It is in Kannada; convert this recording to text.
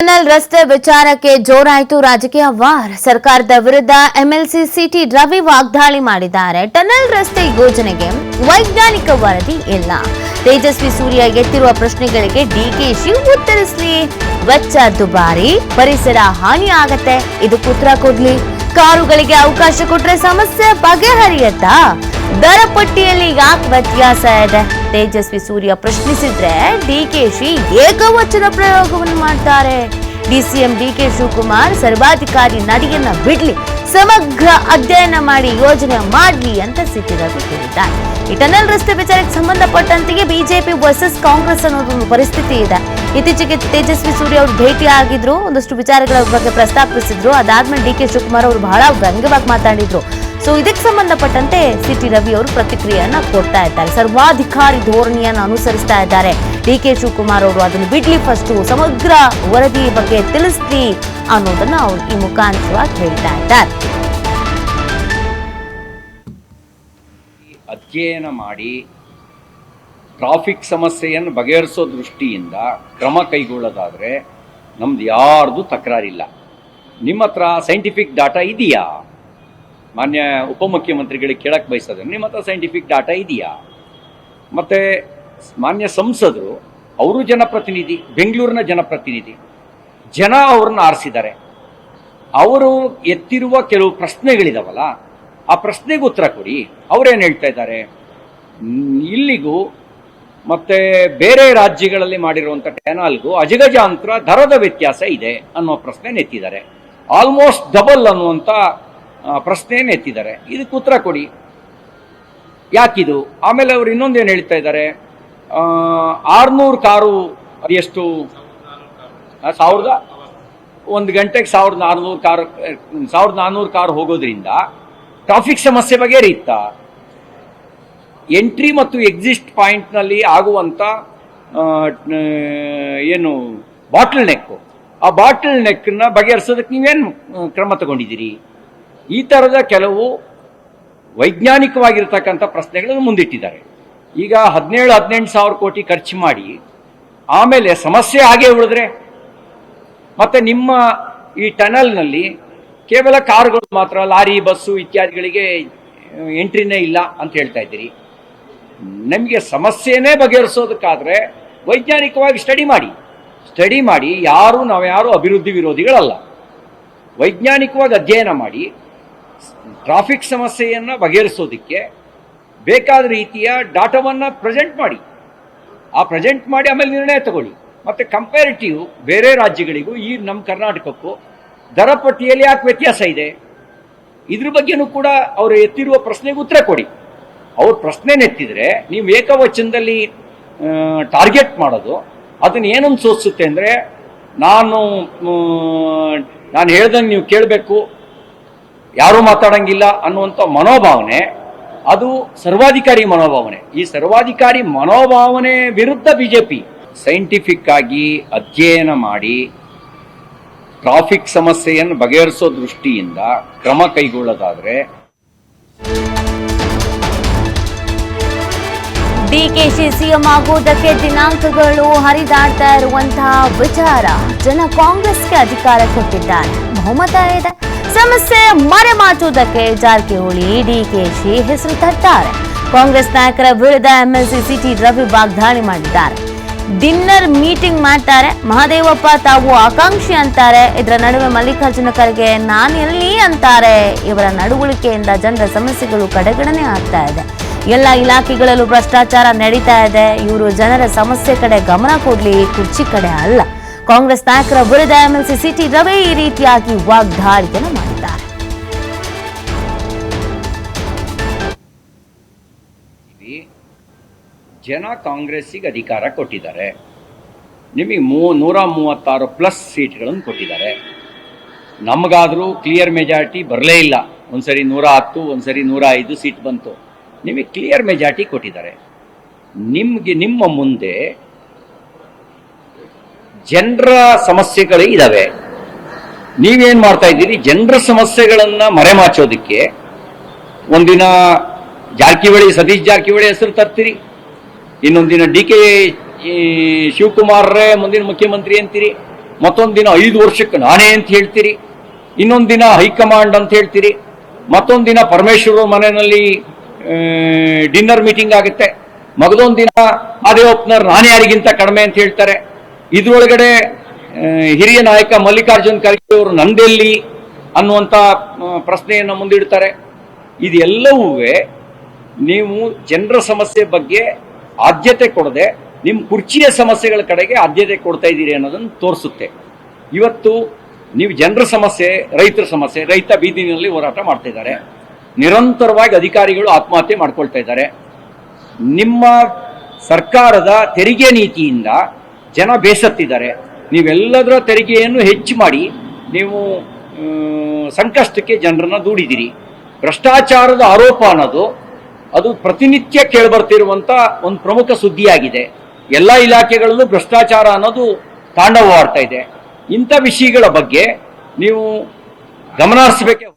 ಟನಲ್ ರಸ್ತೆ ವಿಚಾರಕ್ಕೆ ಜೋರಾಯಿತು ರಾಜಕೀಯ ವಾರ್. ಸರ್ಕಾರದ ವಿರುದ್ಧ ಎಂಎಲ್ಸಿ ಸಿಟಿ ರವಿ ವಾಗ್ದಾಳಿ ಮಾಡಿದ್ದಾರೆ. ಟನಲ್ ರಸ್ತೆ ಯೋಜನೆಗೆ ವೈಜ್ಞಾನಿಕ ವರದಿ ಇಲ್ಲ. ತೇಜಸ್ವಿ ಸೂರ್ಯ ಎತ್ತಿರುವ ಪ್ರಶ್ನೆಗಳಿಗೆ ಡಿಕೆಶಿ ಉತ್ತರಿಸಲಿ ವೆಚ್ಚ ದುಬಾರಿ, ಪರಿಸರ ಹಾನಿ ಆಗತ್ತೆ. ಇದು ಉತ್ತರ ಕೊಡ್ಲಿ. ಕಾರುಗಳಿಗೆ ಅವಕಾಶ ಕೊಟ್ರೆ ಸಮಸ್ಯೆ ಬಗೆಹರಿಯತ್ತಾ? ದರ ಪಟ್ಟಿಯಲ್ಲಿ ಯಾಕೆ ವ್ಯತ್ಯಾಸ ಇದೆ? ತೇಜಸ್ವಿ ಸೂರ್ಯ ಪ್ರಶ್ನಿಸಿದ್ರೆ ಶಿ ಏಕವಚನ ಪ್ರಯೋಗವನ್ನು ಮಾಡ್ತಾರೆ. ಡಿಸಿಎಂ ಡಿಕೆ ಶಿವಕುಮಾರ್ ಸರ್ವಾಧಿಕಾರಿ ನಡಿಯನ್ನ ಬಿಡ್ಲಿ, ಸಮಗ್ರ ಅಧ್ಯಯನ ಮಾಡಿ ಯೋಜನೆ ಮಾಡಲಿ ಅಂತ ಸಿಟಿ ರವಿ ಹೇಳಿದ್ದಾರೆ. ಈ ಟನಲ್ ರಸ್ತೆ ವಿಚಾರಕ್ಕೆ ಸಂಬಂಧಪಟ್ಟಂತೆ ಬಿಜೆಪಿ ವರ್ಸಸ್ ಕಾಂಗ್ರೆಸ್ ಅನ್ನೋದು ಒಂದು ಪರಿಸ್ಥಿತಿ ಇದೆ. ಇತ್ತೀಚೆಗೆ ತೇಜಸ್ವಿ ಸೂರ್ಯ ಅವರು ಭೇಟಿ ಆಗಿದ್ರು, ಒಂದಷ್ಟು ವಿಚಾರಗಳ ಬಗ್ಗೆ ಪ್ರಸ್ತಾಪಿಸಿದ್ರು. ಅದಾದ್ಮೇಲೆ ಡಿ ಕೆ ಶಿವಕುಮಾರ್ ಅವರು ಬಹಳ ವ್ಯಂಗ್ಯವಾಗಿ ಮಾತಾಡಿದ್ರು. ಸೊ ಇದಕ್ಕೆ ಸಂಬಂಧಪಟ್ಟಂತೆ ಸಿ ಟಿ ರವಿ ಅವರು ಪ್ರತಿಕ್ರಿಯೆಯನ್ನ ಕೊಡ್ತಾ ಇದ್ದಾರೆ. ಸರ್ವಾಧಿಕಾರಿ ಧೋರಣೆಯನ್ನು ಅನುಸರಿಸ್ತಾ ಇದ್ದಾರೆ. ಡಿ ಕೆ ಶಿವಕುಮಾರ್ ಅವರು ಅದನ್ನು ಬಿಡ್ಲಿ ಫಸ್ಟ್ ಸಮಗ್ರ ವರದಿ ಬಗ್ಗೆ ತಿಳಿಸ್ಲಿ ಅನ್ನೋದನ್ನ ಅವರು ಈ ಮುಖಾಂತರವಾಗಿ ಹೇಳ್ತಾ ಇದ್ದಾರೆ. ಅಧ್ಯಯನ ಮಾಡಿ ಟ್ರಾಫಿಕ್ ಸಮಸ್ಯೆಯನ್ನು ಬಗೆಹರಿಸೋ ದೃಷ್ಟಿಯಿಂದ ಕ್ರಮ ಕೈಗೊಳ್ಳೋದಾದರೆ ನಮ್ದು ಯಾರ್ದು ತಕರಾರಿಲ್ಲ. ನಿಮ್ಮ ಹತ್ರ ಸೈಂಟಿಫಿಕ್ ಡಾಟಾ ಇದೆಯಾ? ಮಾನ್ಯ ಉಪಮುಖ್ಯಮಂತ್ರಿಗಳಿಗೆ ಕೇಳಕ್ಕೆ ಬಯಸೋದ್ರೆ ನಿಮ್ಮ ಹತ್ರ ಸೈಂಟಿಫಿಕ್ ಡಾಟಾ ಇದೆಯಾ? ಮತ್ತು ಮಾನ್ಯ ಸಂಸದರು, ಅವರು ಜನಪ್ರತಿನಿಧಿ, ಬೆಂಗಳೂರಿನ ಜನಪ್ರತಿನಿಧಿ, ಜನ ಅವ್ರನ್ನ ಆರಿಸಿದ್ದಾರೆ. ಅವರು ಎತ್ತಿರುವ ಕೆಲವು ಪ್ರಶ್ನೆಗಳಿದಾವಲ್ಲ, ಆ ಪ್ರಶ್ನೆಗೆ ಉತ್ತರ ಕೊಡಿ. ಅವರೇನು ಹೇಳ್ತಾ ಇದ್ದಾರೆ? ಇಲ್ಲಿಗೂ ಮತ್ತೆ ಬೇರೆ ರಾಜ್ಯಗಳಲ್ಲಿ ಮಾಡಿರುವಂಥ ಟೆನಾಲ್ಗೂ ಅಜಗಜಾಂತರ ದರದ ವ್ಯತ್ಯಾಸ ಇದೆ ಅನ್ನೋ ಪ್ರಶ್ನೆ ಎತ್ತಿದ್ದಾರೆ ಆಲ್ಮೋಸ್ಟ್ ಡಬಲ್ ಅನ್ನುವಂಥ ಪ್ರಶ್ನೆಯನ್ನು ಎತ್ತಿದ್ದಾರೆ. ಇದಕ್ಕೆ ಉತ್ತರ ಕೊಡಿ. ಯಾಕಿದು? ಆಮೇಲೆ ಅವ್ರು ಇನ್ನೊಂದೇನು ಹೇಳ್ತಾ ಇದ್ದಾರೆ? ಆರ್ನೂರು ಕಾರು ಎಷ್ಟು ಸಾವಿರದ ಒಂದು ಗಂಟೆಗೆ ಸಾವಿರದ ನಾನ್ನೂರು ಕಾರ್ ಸಾವಿರದ ನಾನ್ನೂರು ಕಾರ್ ಹೋಗೋದ್ರಿಂದ ಟ್ರಾಫಿಕ್ ಸಮಸ್ಯೆ ಬಗೆಹರಿಯುತ್ತಾ? ಎಂಟ್ರಿ ಮತ್ತು ಎಕ್ಸಿಸ್ಟ್ ಪಾಯಿಂಟ್ನಲ್ಲಿ ಆಗುವಂಥ ಏನು ಬಾಟಲ್ ನೆಕ್ಕು ಆ ಬಾಟಲ್ ನೆಕ್ಕನ್ನ ಬಗೆಹರಿಸೋದಕ್ಕೆ ನೀವೇನು ಕ್ರಮ ತಗೊಂಡಿದ್ದೀರಿ? ಈ ಥರದ ಕೆಲವು ವೈಜ್ಞಾನಿಕವಾಗಿರ್ತಕ್ಕಂಥ ಪ್ರಶ್ನೆಗಳನ್ನು ಮುಂದಿಟ್ಟಿದ್ದಾರೆ. ಈಗ ಹದಿನೇಳು, ಹದಿನೆಂಟು ಸಾವಿರ ಕೋಟಿ ಖರ್ಚು ಮಾಡಿ, ಆಮೇಲೆ ಸಮಸ್ಯೆ ಹಾಗೆ ಉಳಿದ್ರೆ, ಮತ್ತೆ ನಿಮ್ಮ ಈ ಟನಲ್ನಲ್ಲಿ ಕೇವಲ ಕಾರುಗಳು ಮಾತ್ರ, ಲಾರಿ, ಬಸ್ಸು ಇತ್ಯಾದಿಗಳಿಗೆ ಎಂಟ್ರಿನೇ ಇಲ್ಲ ಅಂತ ಹೇಳ್ತಾ ಇದ್ದೀರಿ. ನಮಗೆ ಸಮಸ್ಯೆನೇ ಬಗೆಹರಿಸೋದಕ್ಕಾದ್ರೆ ವೈಜ್ಞಾನಿಕವಾಗಿ ಸ್ಟಡಿ ಮಾಡಿ. ಸ್ಟಡಿ ಮಾಡಿ, ಯಾರು ನಾವ್ಯಾರು ಅಭಿವೃದ್ಧಿ ವಿರೋಧಿಗಳಲ್ಲ. ವೈಜ್ಞಾನಿಕವಾಗಿ ಅಧ್ಯಯನ ಮಾಡಿ ಟ್ರಾಫಿಕ್ ಸಮಸ್ಯೆಯನ್ನು ಬಗೆಹರಿಸೋದಕ್ಕೆ ಬೇಕಾದ ರೀತಿಯ ಡಾಟಾವನ್ನು ಪ್ರೆಸೆಂಟ್ ಮಾಡಿ. ಆ ಪ್ರೆಸೆಂಟ್ ಮಾಡಿ ಆಮೇಲೆ ನಿರ್ಣಯ ತಗೊಳ್ಳಿ. ಮತ್ತು ಕಂಪ್ಯಾರಿಟಿವ್ ಬೇರೆ ರಾಜ್ಯಗಳಿಗೂ, ಈ ನಮ್ಮ ಕರ್ನಾಟಕಕ್ಕೂ ದರ ಪಟ್ಟಿಯಲ್ಲಿ ಯಾಕೆ ವ್ಯತ್ಯಾಸ ಇದೆ? ಇದ್ರ ಬಗ್ಗೆನೂ ಕೂಡ ಅವರು ಎತ್ತಿರುವ ಪ್ರಶ್ನೆಗೆ ಉತ್ತರ ಕೊಡಿ. ಅವ್ರ ಪ್ರಶ್ನೆ ನೆತ್ತಿದ್ರೆ ನೀವು ಏಕವಚನದಲ್ಲಿ ಟಾರ್ಗೆಟ್ ಮಾಡೋದು, ಅದನ್ನ ಏನನ್ನು ಸೋಚಿಸುತ್ತೆ ಅಂದರೆ, ನಾನು ನಾನು ಹೇಳ್ದಂಗೆ ನೀವು ಕೇಳಬೇಕು ಯಾರೂ ಮಾತಾಡಂಗಿಲ್ಲ ಅನ್ನುವಂಥ ಮನೋಭಾವನೆ, ಅದು ಸರ್ವಾಧಿಕಾರಿ ಮನೋಭಾವನೆ. ಈ ಸರ್ವಾಧಿಕಾರಿ ಮನೋಭಾವನೆ ವಿರುದ್ಧ ಬಿಜೆಪಿ ಸೈಂಟಿಫಿಕ್ ಆಗಿ ಅಧ್ಯಯನ ಮಾಡಿ ಟ್ರಾಫಿಕ್ ಸಮಸ್ಯೆಯನ್ನು ಬಗೆಹರಿಸೋ ದೃಷ್ಟಿಯಿಂದ ಕ್ರಮ ಕೈಗೊಳ್ಳೋದಾದ್ರೆ ಡಿಕೆಶಿ ಸಿಎಂ ಆಗುವುದಕ್ಕೆ ದಿನಾಂಕಗಳು ಹರಿದಾಡ್ತಾ ಇರುವಂತಹ ವಿಚಾರ ಜನ ಕಾಂಗ್ರೆಸ್ಗೆ ಅಧಿಕಾರ ಕೊಟ್ಟಿದ್ದಾರೆ. ಬಹುಮತ ಇದೆ ಸಮಸ್ಯೆ ಮರೆಮಾಚುವುದಕ್ಕೆ ಜಾರಕಿಹೊಳಿ ಡಿಕೆಶಿ ಹೆಸರು ತರ್ತಾರೆ ಕಾಂಗ್ರೆಸ್ ನಾಯಕರ ವಿರುದ್ಧ ಎಂಎಲ್ಸಿ ಸಿಟಿ ರವಿ ವಾಗ್ದಾಳಿ ಮಾಡಿದ್ದಾರೆ. ಡಿನ್ನರ್ ಮೀಟಿಂಗ್ ಮಾಡ್ತಾರೆ. ಮಹದೇವಪ್ಪ ತಾವು ಆಕಾಂಕ್ಷಿ ಅಂತಾರೆ. ಇದರ ನಡುವೆ ಮಲ್ಲಿಕಾರ್ಜುನ ಖರ್ಗೆ ನಾನು ಎಲ್ಲಿ ಅಂತಾರೆ? ಇವರ ನಡವಳಿಕೆಯಿಂದ ಜನರ ಸಮಸ್ಯೆಗಳು ಕಡೆಗಣನೆ ಆಗ್ತಾ ಇದೆ. ಎಲ್ಲ ಇಲಾಖೆಗಳಲ್ಲೂ ಭ್ರಷ್ಟಾಚಾರ ನಡೀತಾ ಇದೆ. ಇವರು ಜನರ ಸಮಸ್ಯೆ ಕಡೆ ಗಮನ ಕೊಡಲಿ, ಕುರ್ಚಿ ಕಡೆ ಅಲ್ಲ. ಕಾಂಗ್ರೆಸ್ ನಾಯಕರ ವಿರುದ್ಧ ಎಂಎಲ್ಸಿ ಸಿಟಿ ರವಿ ಈ ರೀತಿಯಾಗಿ ವಾಗ್ದಾಳಿಯನ್ನು ಈ ಜನ ಕಾಂಗ್ರೆಸ್ಸಿಗೆ ಅಧಿಕಾರ ಕೊಟ್ಟಿದ್ದಾರೆ. ನಿಮಗೆ ಮೂ, ನೂರ ಮೂವತ್ತಾರು ಪ್ಲಸ್ ಸೀಟ್ಗಳನ್ನು ಕೊಟ್ಟಿದ್ದಾರೆ. ನಮಗಾದರೂ ಕ್ಲಿಯರ್ ಮೆಜಾರಿಟಿ ಬರಲೇ ಇಲ್ಲ. ಒಂದ್ಸರಿ ನೂರ ಹತ್ತು, ಒಂದ್ಸರಿ ನೂರ ಐದು ಸೀಟ್ ಬಂತು. ನಿಮಗೆ ಕ್ಲಿಯರ್ ಮೆಜಾರಿಟಿ ಕೊಟ್ಟಿದ್ದಾರೆ. ನಿಮಗೆ, ನಿಮ್ಮ ಮುಂದೆ ಜನರ ಸಮಸ್ಯೆಗಳೇ ಇದ್ದಾವೆ ನೀವೇನು ಮಾಡ್ತಾ ಇದ್ದೀರಿ? ಜನರ ಸಮಸ್ಯೆಗಳನ್ನು ಮರೆಮಾಚೋದಕ್ಕೆ ಒಂದಿನ ಜಾರಕಿಹೊಳಿ ಸತೀಶ್ ಜಾರಕಿಹೊಳಿ ಹೆಸರು ತರ್ತೀರಿ. ಇನ್ನೊಂದಿನ ಡಿ ಕೆ ಶಿವಕುಮಾರ್ರೇ ಮುಂದಿನ ಮುಖ್ಯಮಂತ್ರಿ ಅಂತೀರಿ. ಮತ್ತೊಂದು ದಿನ ಐದು ವರ್ಷಕ್ಕೆ ನಾನೇ ಅಂತ ಹೇಳ್ತೀರಿ. ಇನ್ನೊಂದು ದಿನ ಹೈಕಮಾಂಡ್ ಅಂತ ಹೇಳ್ತೀರಿ. ಮತ್ತೊಂದು ದಿನ ಪರಮೇಶ್ವರ ಮನೆಯಲ್ಲಿ ಡಿನ್ನರ್ ಮೀಟಿಂಗ್ ಆಗುತ್ತೆ. ಮಗದೊಂದು ದಿನ ಅದೇ ಓಪನರ್ ನಾನೇ ಯಾರಿಗಿಂತ ಕಡಿಮೆ ಅಂತ ಹೇಳ್ತಾರೆ. ಇದರೊಳಗಡೆ ಹಿರಿಯ ನಾಯಕ ಮಲ್ಲಿಕಾರ್ಜುನ್ ಖರ್ಗೆ ಅವರು ನಂದೆಲ್ಲಿ ಅನ್ನುವಂಥ ಪ್ರಶ್ನೆಯನ್ನು ಮುಂದಿಡ್ತಾರೆ. ಇದೆಲ್ಲವೂ ನೀವು ಜನರ ಸಮಸ್ಯೆ ಬಗ್ಗೆ ಆದ್ಯತೆ ಕೊಡದೆ ನಿಮ್ಮ ಕುರ್ಚಿಯ ಸಮಸ್ಯೆಗಳ ಕಡೆಗೆ ಆದ್ಯತೆ ಕೊಡ್ತಾ ಇದ್ದೀರಿ ಅನ್ನೋದನ್ನು ತೋರಿಸುತ್ತೆ. ಇವತ್ತು ನೀವು ಜನರ ಸಮಸ್ಯೆ, ರೈತರ ಸಮಸ್ಯೆ, ರೈತ ಬೀದಿನಲ್ಲಿ ಹೋರಾಟ ಮಾಡ್ತಾ ಇದ್ದಾರೆ. ನಿರಂತರವಾಗಿ ಅಧಿಕಾರಿಗಳು ಆತ್ಮಹತ್ಯೆ ಮಾಡ್ಕೊಳ್ತಾ ಇದ್ದಾರೆ. ನಿಮ್ಮ ಸರ್ಕಾರದ ತೆರಿಗೆ ನೀತಿಯಿಂದ ಜನ ಬೇಸತ್ತಿದ್ದಾರೆ. ನೀವೆಲ್ಲದರ ತೆರಿಗೆಯನ್ನು ಹೆಚ್ಚು ಮಾಡಿ ನೀವು ಸಂಕಷ್ಟಕ್ಕೆ ಜನರನ್ನ ದೂಡಿದಿರಿ ಭ್ರಷ್ಟಾಚಾರದ ಆರೋಪ ಅನ್ನೋದು ಅದು ಪ್ರತಿನಿತ್ಯ ಕೇಳ್ಬರ್ತಿರುವಂಥ ಒಂದು ಪ್ರಮುಖ ಸುದ್ದಿಯಾಗಿದೆ. ಎಲ್ಲ ಇಲಾಖೆಗಳಲ್ಲೂ ಭ್ರಷ್ಟಾಚಾರ ಅನ್ನೋದು ತಾಂಡವವಾಡ್ತಾ ಇದೆ. ಇಂಥ ವಿಷಯಗಳ ಬಗ್ಗೆ ನೀವು ಗಮನ ಹರಿಸಬೇಕೆ